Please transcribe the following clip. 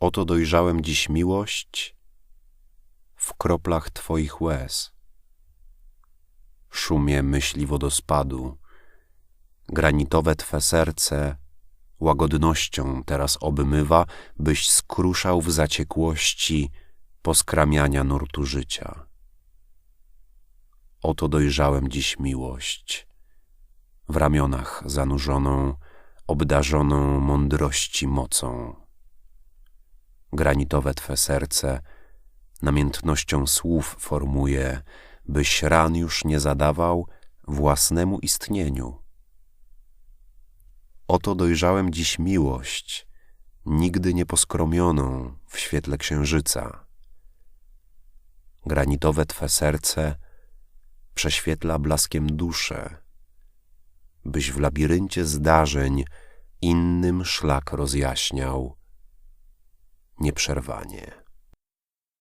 Oto dojrzałem dziś miłość w kroplach Twoich łez. Szumie myśli wodospadu, granitowe Twe serce łagodnością teraz obmywa, byś skruszał w zaciekłości poskramiania nurtu życia. Oto dojrzałem dziś miłość, w ramionach zanurzoną, obdarzoną mądrości mocą. Granitowe Twe serce namiętnością słów formuje, byś ran już nie zadawał własnemu istnieniu. Oto dojrzałem dziś miłość, nigdy nie poskromioną w świetle księżyca. Granitowe Twe serce prześwietla blaskiem duszę, byś w labiryncie zdarzeń innym szlak rozjaśniał nieprzerwanie.